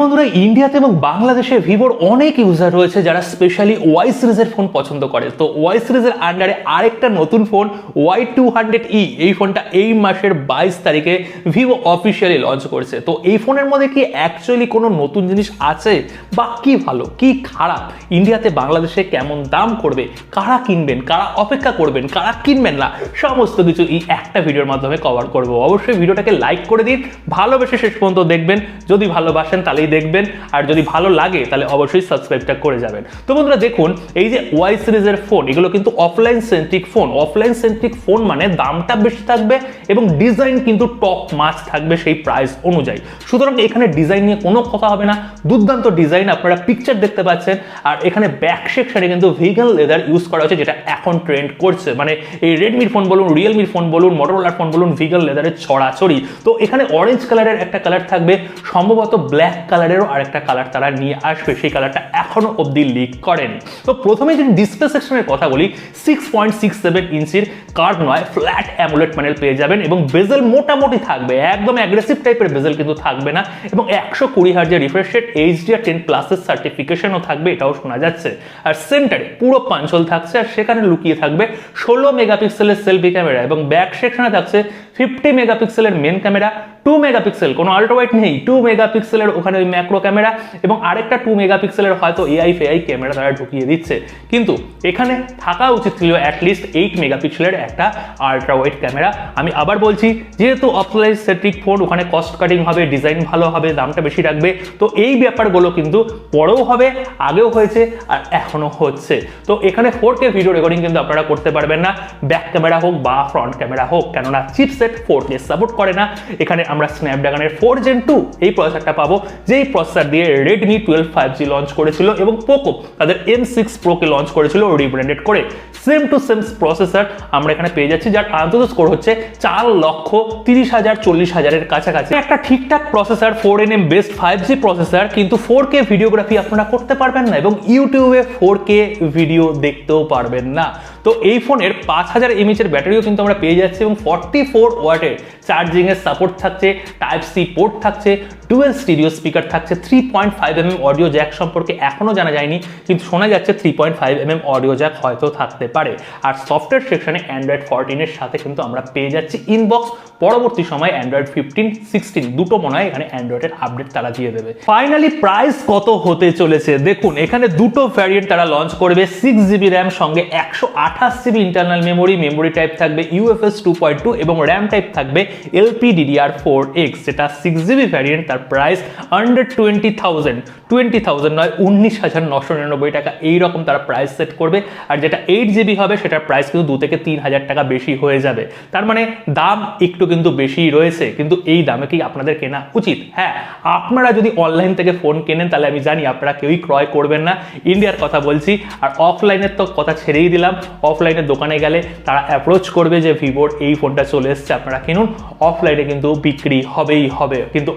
বন্ধুরা ইন্ডিয়াতে এবং বাংলাদেশে ভিভোর অনেক ইউজার রয়েছে যারা স্পেশালি ওয়াই সিরিজের ফোন পছন্দ করে। তো ওয়াই সিরিজের আন্ডারে আরেকটা নতুন phone Y two hundred E এই ফোনটা এই মাসের বাইশ তারিখে ভিভো অফিসিয়ালি লঞ্চ করছে। তো এই ফোনের মধ্যে কি অ্যাকচুয়ালি কোনো নতুন জিনিস আছে? বা কি ভালো? কি খারাপ? ইন্ডিয়াতে বাংলাদেশে কেমন দাম করবে? কারা কিনবেন? কারা অপেক্ষা করবেন? কারা কিনবেন না? সমস্ত কিছু এই একটা ভিডিওর মাধ্যমে কভার করব। অবশ্যই ভিডিওটাকে লাইক করে দিন। ভালোবেসে শেষ পর্যন্ত দেখবেন। যদি ভালোবাসেন তাহলেই দেখবেন। আর যদি ভালো লাগে, তাহলে অবশ্যই সাবস্ক্রাইবটা করে যাবেন। তো বন্ধুরা, দেখুন, এই যে ওয়াই সিরিজের ফোন এগুলো কিন্তু offline centric phone offline centric phone মানে দামটা বেশি থাকবে এবং ডিজাইন কিন্তু টপ মাছ থাকবে সেই প্রাইস অনুযায়ী। সুতরাং এখানে ডিজাইন নিয়ে কোনো কথা হবে না। দুর্দান্ত ডিজাইন আপনারা পিকচার দেখতে পাচ্ছেন। আর এখানে ব্যাক সেকশনে কিন্তু ভিগান লেদার ইউজ করা হচ্ছে যেটা এখন ট্রেন্ড করছে। মানে এই রেডমির ফোন বলুন রিয়েলমির ফোন বলুন মোটরোলার ফোন বলুন ভিগান লেদারের ছড়াছড়ি। তো এখানে অরেঞ্জ কালারের একটা কালার থাকবে। সম্ভবত ব্ল্যাক কালারেরও আরেকটা কালার তারা নিয়ে আসবে, সেই কালারটা এখনও অবধি লিক করেনি। তো প্রথমে যদি ডিসপ্লে সেকশনের কথা বলি সিক্স পয়েন্ট সিক্স সেভেন ইঞ্চির কার্ভ নয় ফ্ল্যাট অ্যামুলেট প্যানেল পেয়ে যাবেন এবং বেজেল মোটামুটি থাকবে, একদম অ্যাগ্রেসিভ টাইপের বেজেল কিন্তু থাকবে না এবং একশো কুড়ি হাজার রিফ্রেশ রেট এইচডিআর টেন প্লাসের সার্টিফিকেশনও থাকবে, এটাও শোনা যাচ্ছে। আর সেন্টারে পুরো পাঞ্চল থাকছে, আর সেখানে লুকিয়ে থাকবে ষোলো মেগাপিক্সেলের সেলফি ক্যামেরা এবং ব্যাক সেকশনে থাকছে ফিফটি মেগাপিক্সেলের মেন ক্যামেরা টু মেগাপিক্সেল কোনো আল্ট্রাওয়াইট নেই টু মেগাপিক্সেলের ওখানে ওই ম্যাক্রো ক্যামেরা এবং আরেকটা টু মেগাপিক্সেলের হয়তো এআই ফেআই ক্যামেরা তারা ঢুকিয়ে দিচ্ছে। কিন্তু এখানে থাকা উচিত ছিল অ্যাটলিস্ট এইট মেগাপিক্সেলের একটা আল্ট্রাওয়াইট ক্যামেরা আমি আবার বলছি, যেহেতু অফলাইন সেট্রিক ফোন ওখানে কস্ট কাটিং হবে ডিজাইন ভালো হবে, দামটা বেশি রাখবে, তো এই ব্যাপারগুলো কিন্তু পরেও হবে, আগেও হয়েছে আর এখনও হচ্ছে। তো এখানে ফোর কে ভিডিও রেকর্ডিং কিন্তু আপনারা করতে পারবেন না। ব্যাক ক্যামেরা হোক বা ফ্রন্ট ক্যামেরা হোক, কেননা চিপসেট ফোর কে সাপোর্ট করে না। এখানে আমরা স্ন্যাপড্রাগনের ফোর জেন টু এই প্রসেসরটা পাবো, যেই প্রসেসর দিয়ে Redmi twelve five G launch করেছিল এবং পোকো তাদের এম সিক্স প্রোকে লঞ্চ করেছিল রিব্র্যান্ডেড করে। সেম টু সেম প্রসেসর আমরা এখানে পেয়ে যাচ্ছি, যার আন্তত স্কোর হচ্ছে চার লক্ষ তিরিশ হাজার চল্লিশ হাজারের কাছাকাছি। একটা ঠিকঠাক processor four N M best five G processor কিন্তু ফোর কে ভিডিওগ্রাফি আপনারা করতে পারবেন না এবং ইউটিউবে ফোর কে ভিডিও দেখতেও পারবেন না। তো এই ফোনের পাঁচ হাজার এমএচের ব্যাটারিও কিন্তু আমরা পেয়ে যাচ্ছি এবং ফর্টি ফোর ওয়াটের চার্জিংয়ের সাপোর্ট থাকছে টাইপ সি পোর্ট থাকছে ডুয়েল স্টিরিও স্পিকার থাকছে three point five M audio jack সম্পর্কে এখনও জানা যায়নি, কিন্তু শোনা যাচ্ছে three point five M M audio jack হয়তো থাকতে পারে। আর সফটওয়্যার সেকশনে অ্যান্ড্রয়েড ফোরটিনের সাথে কিন্তু আমরা পেয়ে যাচ্ছি ইনবক্স পরবর্তী সময় অ্যান্ড্রয়েড ফিফটিন সিক্সটিন দুটো মনে হয় এখানে অ্যান্ড্রয়েডের আপডেট তারা দিয়ে দেবে। ফাইনালি প্রাইস কত হতে চলেছে? দেখুন, এখানে দুটো ভ্যারিয়েন্ট তারা লঞ্চ করবে সিক্স জিবি র্যাম সঙ্গে একশো আঠাশ GB internal memory memory type থাকবে ইউএফএস টু পয়েন্ট টু এবং র্যাম টাইপ থাকবে এলপি ডিডিআর ফোর এক্স যেটা সিক্স জিবি ভ্যারিয়েন্ট তার price under twenty thousand twenty thousand নয়, উনিশ হাজার নশো নিরানব্বই টাকা। এইরকম তারা প্রাইস সেট করবে। আর যেটা এইট জিবি হবে, সেটার প্রাইস কিন্তু দু থেকে তিন হাজার টাকা বেশি হয়ে যাবে। তার মানে দাম একটু কিন্তু বেশি রয়েছে, কিন্তু এই দামে কি আপনাদের কেনা উচিত? হ্যাঁ আপনারা যদি অনলাইন থেকে ফোন কেনেন, তাহলে আমি জানি আপনারা কেউই ক্রয় করবেন না। ইন্ডিয়ার কথা বলছি, আর অফলাইনের তো কথা ছেড়েই দিলাম। অফলাইনের দোকানে গেলে তারা অ্যাপ্রোচ করবে যে, ভিভোর এই ফোনটা চলে এসছে, আপনারা কিনুন। অফলাইনে কিন্তু বিক্রি হবেই হবে। কিন্তু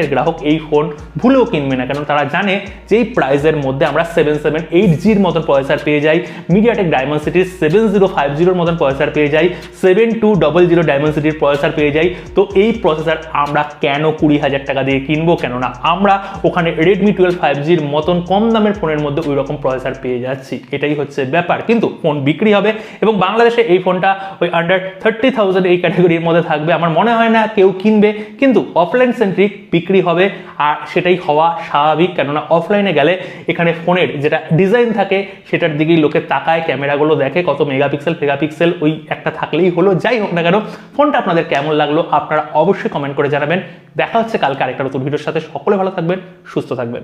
অনলাইনের গ্রাহক এই ফোন ভুলেও কিনবে না। কারণ তারা জানে যে এই প্রাইসের মধ্যে আমরা সেভেন সেভেন এইট জির মতন পয়সার পেয়ে যাই। মিডিয়াটেক ডায়মন্ড সিটির সেভেন জিরো ফাইভ জিরোর মতন পয়সার পেয়ে যাই। Seven two double zero diamond সিটির পয়সার পেয়ে যাই। তো এই প্রসেসর আমরা কেন কুড়ি হাজার টাকা দিয়ে কিনবো? কেননা আমরা ওখানে রেডমি টুয়েলভ ফাইভ জির মতন কম দামের ফোনের মধ্যে ওই রকম প্রসেসর পেয়ে যাচ্ছি। এটাই হচ্ছে ব্যাপার। কিন্তু ফোন বিক্রি হবে এবং বাংলাদেশে এই ফোনটা ওই আন্ডার থার্টি থাউজেন্ড এই ক্যাটাগরির মধ্যে থাকবে। আমার মনে হয় না কেউ কিনবে। কিন্তু অফলাইন সেন্ট্রিক বিক্রি হবে আর সেটাই হওয়া স্বাভাবিক। কেননা অফলাইনে গেলে এখানে ফোনের যেটা ডিজাইন থাকে, সেটার দিকেই লোকে তাকায় ক্যামেরাগুলো দেখে, কত মেগাপিক্সেল মেগাপিক্সেল ওই একটা থাকলেই হলো। যাই হোক না কেন ফোনটা আপনাদের কেমন লাগল, আপনারা অবশ্যই কমেন্ট করে জানাবেন। দেখা হচ্ছে কালকে আরেকটা নতুন ভিডিওর সাথে। সকলে ভালো থাকবেন, সুস্থ থাকবেন।